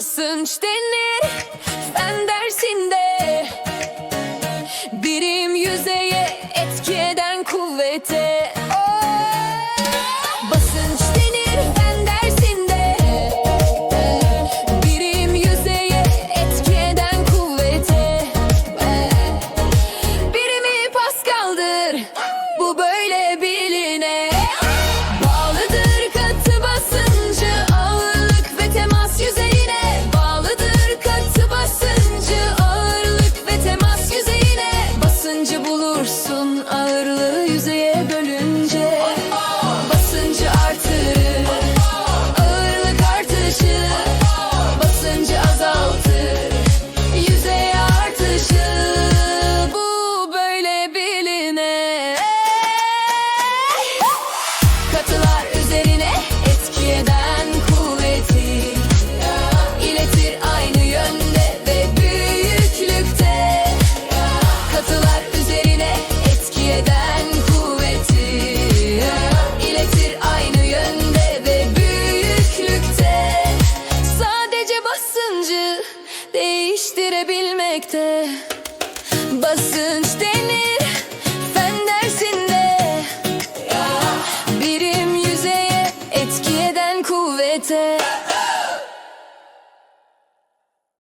basınç denir fen dersinde Birim yüzeye etki eden kuvvete. Basınç denir fen dersinde Birim yüzeye etki eden kuvvete. Birimi Pascal'dır Bu böyle biline Basıncı bulursun Ağırlığı yüzeye değiştirebilmekte Basınç denir fen dersinde. Birim yüzeye etki eden kuvvete